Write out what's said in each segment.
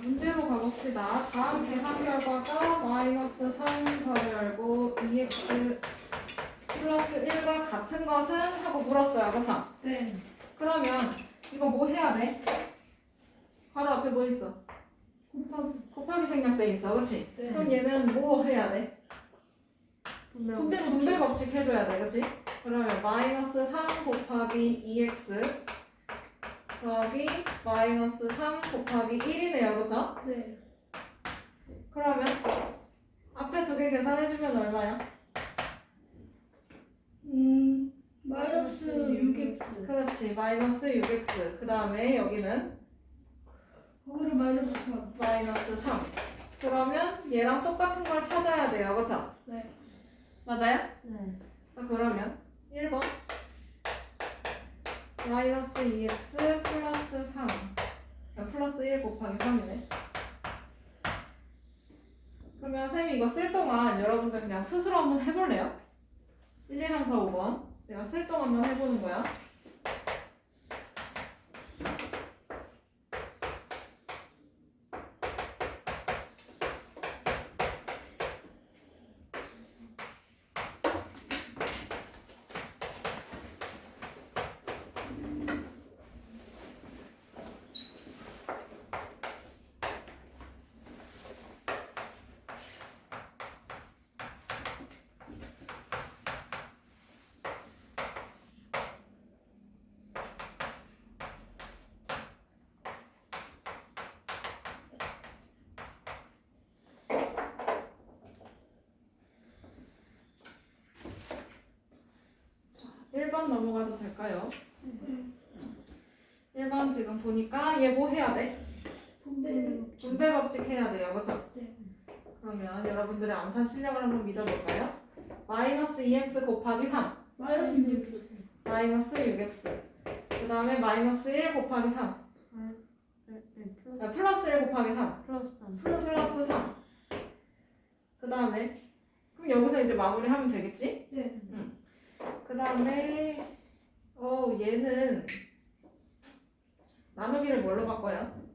문제로 가봅시다. 다음 계산 결과가 마이너스 3 괄호 열고 2x 플러스 1과 같은 것은 하고 물었어요. 그쵸? 네. 그러면 이거 뭐 해야 돼? 바로 앞에 뭐 있어? 곱하기. 곱하기 생략돼 있어. 그치? 네. 그럼 얘는 뭐 해야 돼? 분배 분배 법칙 해줘야 돼. 그치? 그러면 마이너스 3 곱하기 2x 더하기 마이너스 3 곱하기 1이네요. 그쵸? 네. 그러면 앞에 두 개 계산해주면 얼마야? 음. 마이너스 6x. 그렇지 마이너스 6x 그 다음에 여기는 거기를 마이너스 3. 마이너스 3 그러면 얘랑 똑같은 걸 찾아야 돼요 그쵸? 네. 맞아요? 네. 자, 그러면 1번 마이너스 2x 플러스 3 아, 플러스 1 곱하기 3이네. 그러면 쌤이 이거 쓸 동안 여러분들 그냥 스스로 한번 해볼래요? 1, 2, 3, 4, 5번. 내가 쓸 동안 한번 해보는 거야 일번 넘어가도 될까요? 1번 지금 보니까 얘 뭐 해야 돼? 분배. 법칙 해야 돼요, 그죠? 네. 그러면 여러분들의 암산 실력을 한번 믿어볼까요? 마이너스 2x 곱하기 3 마이너스 6x. 마이너스 6x 그 다음에 마이너스 1 곱하기 3 아, 플러스 1 곱하기 3 플러스 3 플러스 3 그 다음에 그럼 여기서 이제 마무리하면 되겠지? 네. 그 다음에 어 얘는 나누기를 뭘로 바꿔요?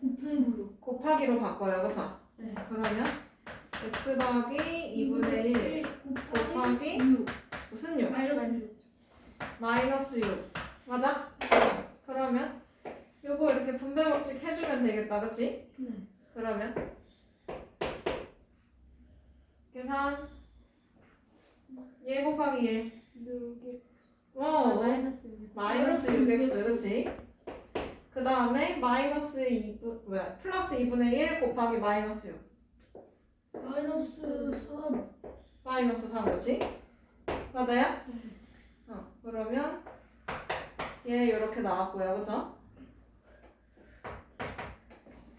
곱하기로. 곱하기로 바꿔요 그쵸? 네. 그러면 x 더하기 2분의 1 곱하기 6. 무슨 6? 마이너스 6. 마이너스 6 맞아? 그러면 요거 이렇게 분배 법칙 해주면 되겠다 그치? 네. 그러면 계산 얘 곱하기 얘 6x. 어, 마이너스 6 마이너스 6x 그치? 그 다음에 마이너스 2분 뭐야 플러스 2분의 1 곱하기 마이너스 6 마이너스 3. 마이너스 3 그치? 맞아요? 어 그러면 얘 이렇게 나왔고요 그죠?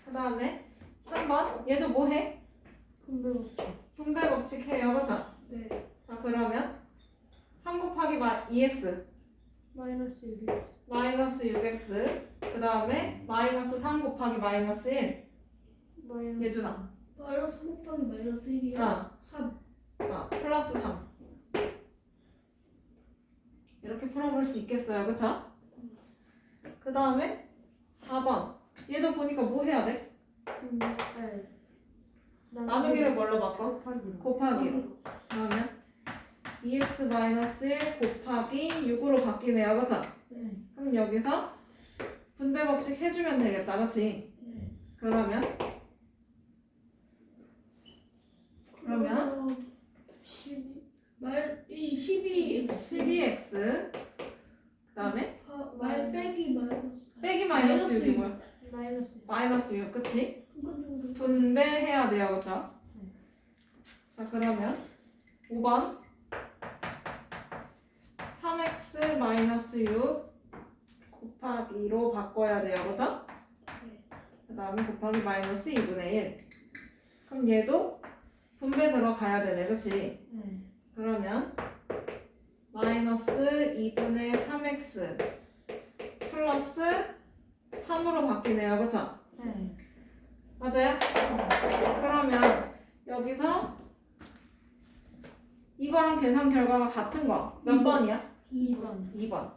그 다음에 3번 얘도 뭐 해? 분배 곱하기. 분배 법칙 해요 그죠? 네. 자 그러면 3 곱하기 마, 2x 마이너스 6x. 마이너스 6x 그 다음에 마이너스 3 곱하기 마이너스 1 마이너스. 예준아 마이너스 3 곱하기 마이너스 1이요. 어, 3. 어 플러스 3 이렇게 풀어볼 수 있겠어요 그쵸? 그 다음에 4번 얘도 보니까 뭐 해야 돼? 네 나누기를 뭘로 바꿔? 곱하기로 곱하기로 그러면 2x 마이너스 1 곱하기 6으로 바뀌네요 그쵸? 네. 그럼 여기서 분배 법칙 해주면 되겠다 그치? 네. 그러면 그러면 12. 마이 이 12x. 12x 그 다음에 아, 마이 빼기 마이너스. 빼기 마이너스 마이너스 6이 뭐야? 마이너스 마이너스 6 그치? 분배해야 돼요 그쵸? 자 그러면 5번 3x 마이너스 6 곱하기로 바꿔야 돼요? 네. 그 다음에 곱하기 마이너스 2분의 1 그럼 얘도 분배 들어가야 되네 그치? 네. 그러면 마이너스 2분의 3x 플러스 3으로 바뀌네요 그쵸? 네. 맞아요? 그러면 여기서 이거랑 계산 결과가 같은 거 몇. 번이야? 2번. 2번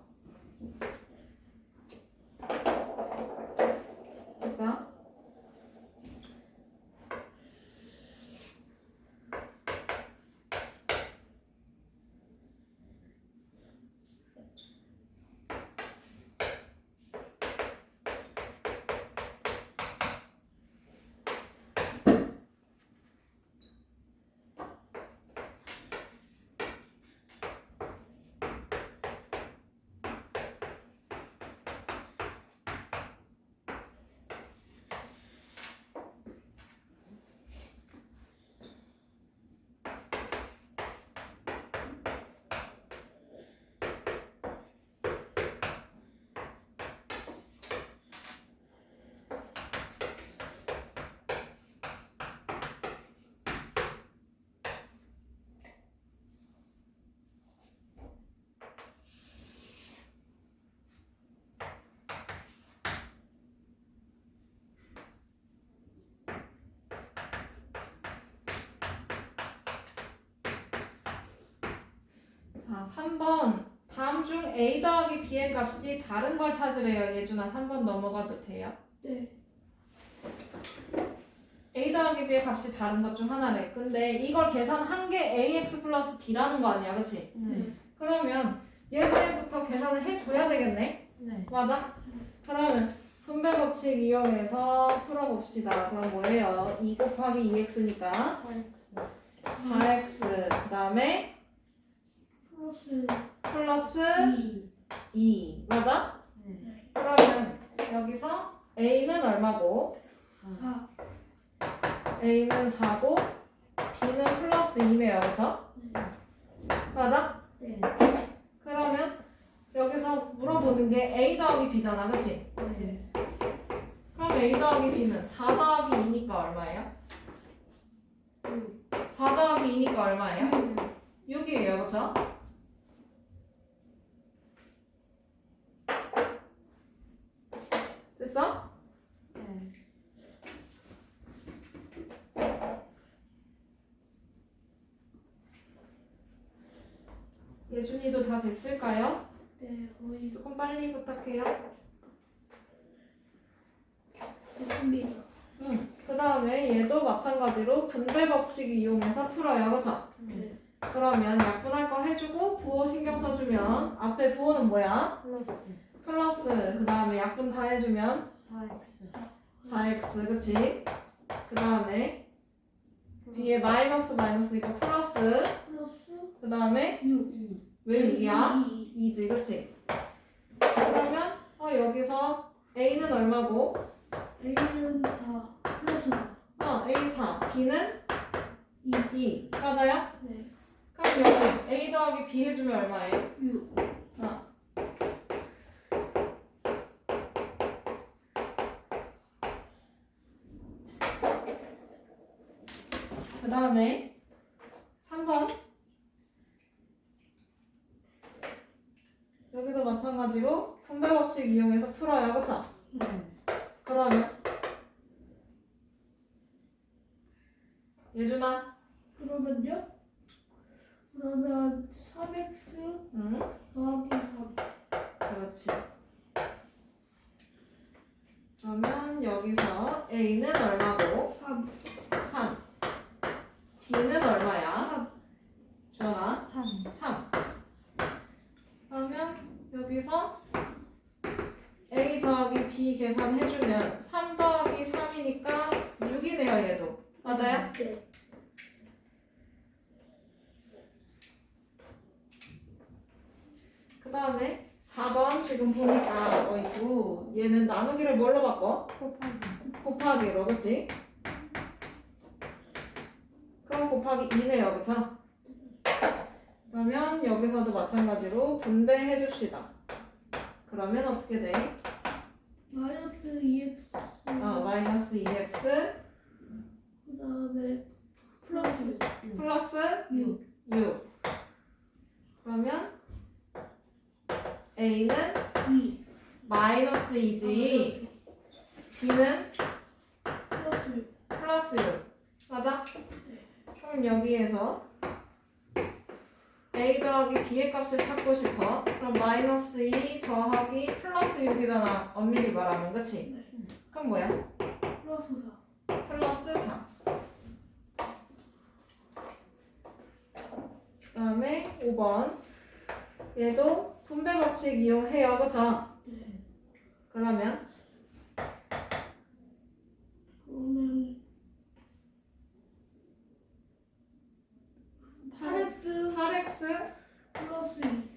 됐어? 자, 3번. 다음 중 A 더하기 B의 값이 다른 걸 찾으래요. 예준아, 3번 넘어가도 돼요? 네. A 더하기 B의 값이 다른 것 중 하나래. 근데 이걸 계산한 게 AX 플러스 B라는 거 아니야, 그치? 네. 그러면 얘네부터 계산을 해줘야 되겠네? 네. 맞아? 그러면 분배 법칙 이용해서 풀어봅시다. 그럼 뭐예요? 2 곱하기 2x니까 4x. 4x 그 다음에 플러스 플러스 2. 2 맞아? 네. 그러면 여기서 a는 얼마고 4. a는 4고 b는 플러스 2네요 그쵸? 맞아? 네. 그러면 여기서 물어보는 게 a 더하기 b잖아 그치? 네. 그럼 a 더하기 b는 4 더하기 2니까 얼마예요? 4 더하기 2니까 얼마예요? 6이에요 그쵸? 됐어? 네. 예준이도 다 됐을까요? 네, 거의 조금 빨리 부탁해요. 됐습니다. 응. 그 다음에 얘도 마찬가지로 분배 법칙 이용해서 풀어요. 그쵸? 네. 그러면 약분할 거 해주고 부호 신경 써주면 앞에 부호는 뭐야? 플러스 플러스 그 다음에 약분 다 해주면 4x. 4x 그치? 그 다음에 뒤에 마이너스 마이너스니까 플러스 플러스 그 다음에 6. 2. 왜 6이야? 2. 2지 그치? 그러면 어, 여기서 a는 얼마고? A는 4. 플러스 4. 어 a 4 b는 2. 2 맞아요? 네. 그럼 여기 a 더하기 b 해주면 얼마예요? 6. 어. 그 다음에 3번 여기도 마찬가지로 분배 법칙 이용해서 풀어요 그쵸? 네. 그러면 예준아 그러면요? 그러면 3x 응 더하기 3. 그렇지 그러면 여기서 a는 얼마고 3. 3 b는 얼마야? 3. 주원아 3. 3 그러면 여기서 a 더하기 b 계산해주면 3 더하기 3이니까 6이네요 얘도 맞아요? 네. 그 다음에 4번 지금 보니까 어이구 나누기를 뭘로 바꿔? 곱하기. 곱하기로 그치? 그럼 곱하기 2네요 그쵸? 그러면 여기서도 마찬가지로 분배해 줍시다 그러면 어떻게 돼? 마이너스 2x. 어, 마이너스 2x 그 다음에 플러스 플러스 6. 6 그러면 a는 2. 마이너스 2지 b는 플러스 6. 플러스 6 맞아? 그럼 여기에서 a 더하기 b의 값을 찾고 싶어 그럼 마이너스 2 더하기 플러스 6이잖아 엄밀히 말하면 그치? 네. 그럼 뭐야? 플러스 4. 플러스 4 그 다음에 5번 얘도 분배 법칙 이용해요 그쵸? 네. 그러면 그러면 8x 8x 플러스 2.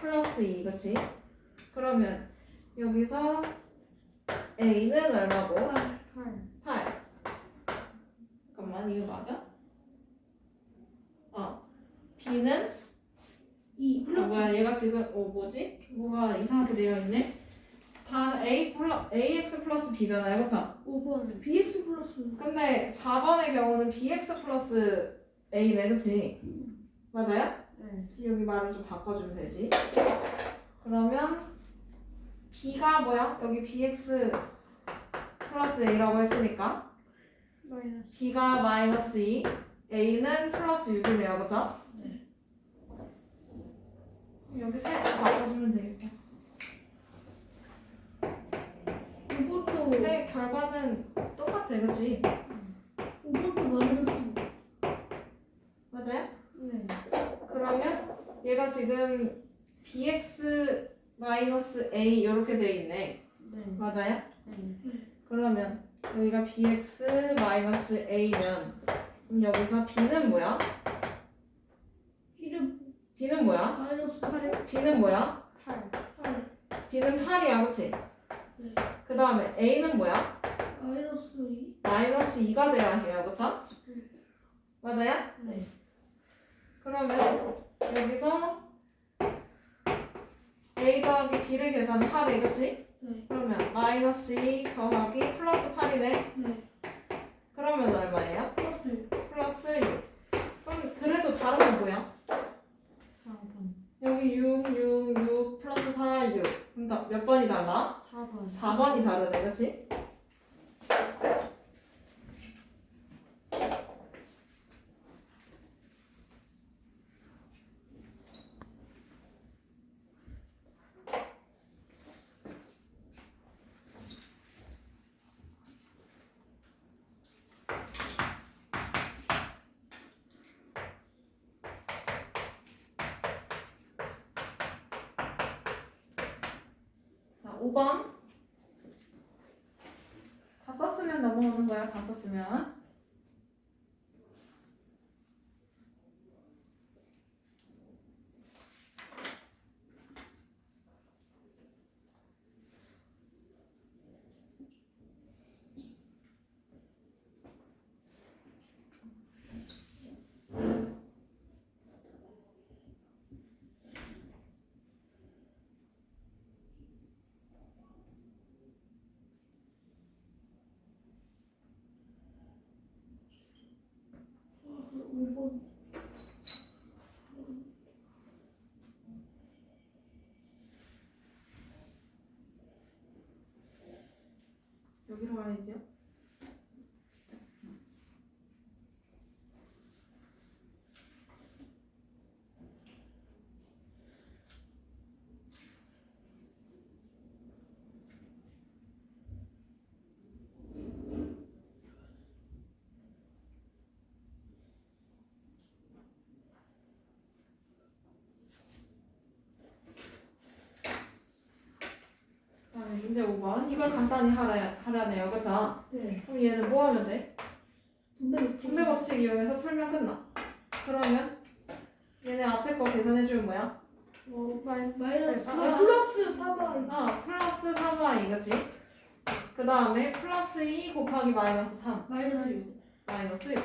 플러스 2 그치? 그러면 여기서 a는 얼마고? 8. 8. 8 잠깐만 이거 맞아? 어 b는 2. 아 플러스 뭐야 얘가 지금 어 뭐지? 뭐가 이상하게 되어 있네 단 a 플러 ax 플러스 b잖아요 그쵸? 5번. bx 플러스 근데 4번의 경우는 bx 플러스 a네 그치? 맞아요? 네. 여기 말을 좀 바꿔주면 되지 그러면 b가 뭐야? 여기 bx 플러스 a라고 했으니까 마이너스. b가 마이너스 2 a는 플러스 6이네요 그쵸? 네. 여기 살짝 바꿔주면 되겠다. 이것도 근데 결과는 똑같아, 그치? 이것도 마이너스 맞아요? 네. 그러면 얘가 지금 bx 마이너스 a 이렇게 돼 있네. 네. 맞아요? 네. 그러면 여기가 bx 마이너스 a면 그럼 여기서 b는 뭐야? 이름 b는 뭐야? 마이너스 8에 b는 뭐야? 8. 8 b는 8이야, 그치? 네. 그 다음에 a는 뭐야? 마이너스 2 마이너스 2가 돼야 해요, 그쵸? 맞아요? 네. 그러면 여기서 a 더하기 b를 계산하래, 그치? 네. 그러면 마이너스 2 더하기 플러스 8이네. 네. 그러면 얼마예요? 플러스 6 플러스 6. 그럼 그래도 다른 건 뭐야? 4번. 여기 6, 6, 6 플러스 4, 6. 그럼 다- 몇 번이 달라? 4번. 4번이 다르네, 그치? 자, 5번. 다 썼으면 넘어오는 거야, 다 썼으면. 아, 5번 여기로 와야지요. 그다음에 문제 5번. 이걸 간단히 하라, 하라네요. 그죠? 네. 그럼 얘는 뭐 하면 돼? 분배 분배 법칙 이용해서 풀면 끝나. 그러면 얘네 앞에 거 계산해주면 뭐야? 어, 마이, 마이너스 아, 아, 아. 플러스 4번 아, 플러스 3y, 그지? 그 다음에 플러스 2 곱하기 마이너스 3, 마이너스 6 마이너스 6.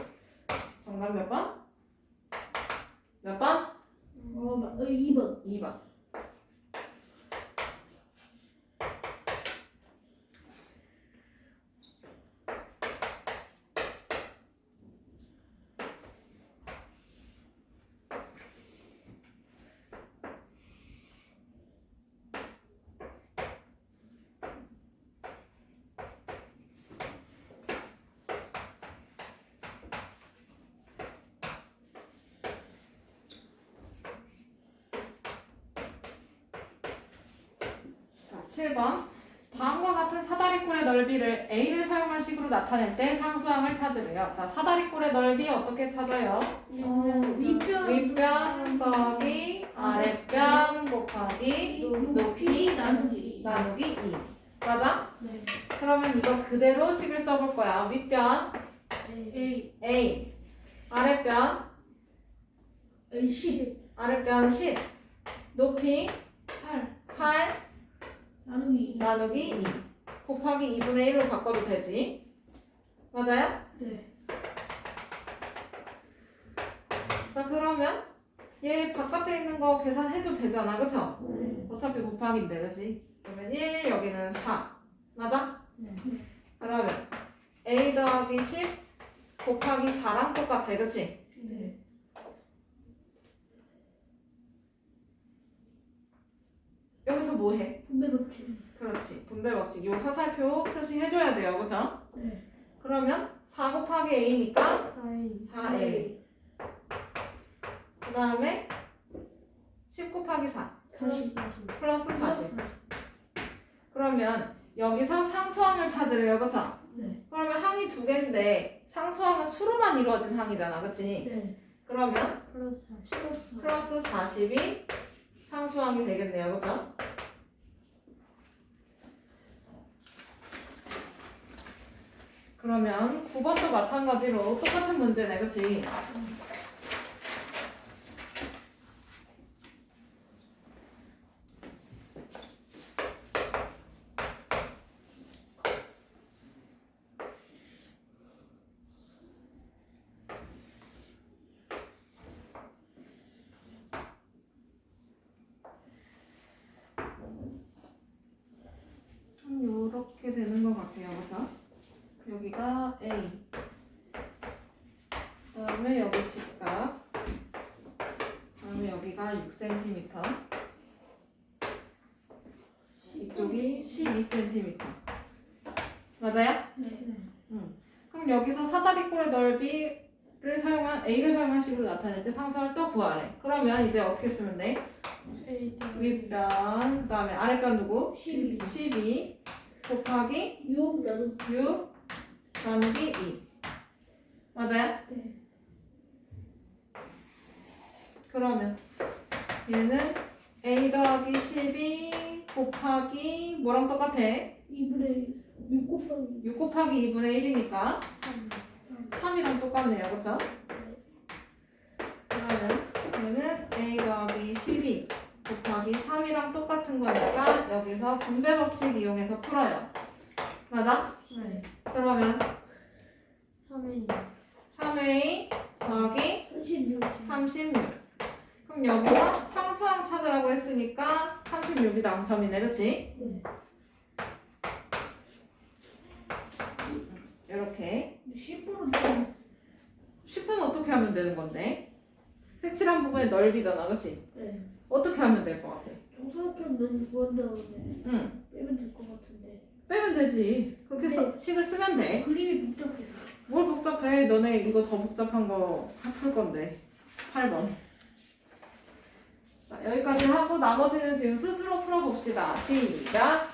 정답 몇 번? 몇 번? 어, 마, 어 2번 2번. 자, 7번. 다음과 같은 사다리꼴의 넓이를 a를 사용한 식으로 나타낼 때 상수항을 찾으래요. 자, 사다리꼴의 넓이 어떻게 찾아요? 어, 윗변 윗변 더하기 아랫변 곱하기 높이 나누기 나누기 2. 맞아? 네 그러면 이거 그대로 식을 써볼 거야. 윗변 A a, 아랫변 A 10 아랫변 10, 높이 8 8 나누기 나누기 2 곱하기 2분의 1로 바꿔도 되지. 맞아요? 네 자 그러면 얘 바깥에 있는 거 계산해도 되잖아. 그쵸? 네. 어차피 곱하기인데 그치? 그러면 1 여기는 4 맞아? 네. 그러면 a 더하기 10 곱하기 4랑 똑같아 그치? 네. 여기서 뭐 해? 분배 법칙 그렇지 분배 법칙 요 화살표 표시해줘야 돼요 그쵸? 네 그러면 4 곱하기 a니까 4A. 4a 그 다음에 10 곱하기 4 40. 플러스 40 그러면 여기서 상수항을 찾으래요 그쵸? 네. 그러면 항이 두 개인데 상수항은 수로만 이루어진 항이잖아 그치? 네. 그러면 플러스 40. 플러스 40이 상수항이 되겠네요 그쵸? 그러면 9번도 마찬가지로 똑같은 문제네 그치? 좀 요렇게 되는 것 같아요 그쵸? 여기가 A 그 다음에 여기 직각 그 다음에 여기가 6cm 이쪽이 12cm 맞아요? 네. 그럼 여기서 사다리꼴의 넓이를 사용한 A를 사용한 식으로 나타낼 때 상수를 또 구하래 그러면 이제 어떻게 쓰면 돼? 윗변 그 다음에 아랫변 누구? 12. 12 곱하기 6 나도 6 나누기 2 맞아요? 네. 그러면 얘는 a 더하기 12 곱하기 뭐랑 똑같아? 2분의 6 곱하기 6 곱하기 2분의 1이니까 3. 3이랑 똑같네요 그쵸? 그러면 얘는 a 더하기 12 곱하기 3이랑 똑같은 거니까 여기서 분배 법칙 이용해서 풀어요 맞아? 네. 그러면 3의 3a 더하기 36. 36 그럼 여기서 상수항 찾으라고 했으니까 36이 당첨이네 그치? 네. 이렇게 10분은 10분 어떻게 하면 되는 건데? 색칠한 부분의 넓이잖아 그치? 네. 어떻게 하면 될 것 같아? 정사각형은 구한다는데 응 빼면 될 것 같은데 빼면 되지. 그렇게 써- 네. 식을 쓰면 돼. 그림이 복잡해서. 뭘 복잡해? 너네 이거 더 복잡한 거 풀 건데. 8번. 자, 여기까지 하고 나머지는 지금 스스로 풀어봅시다. 시작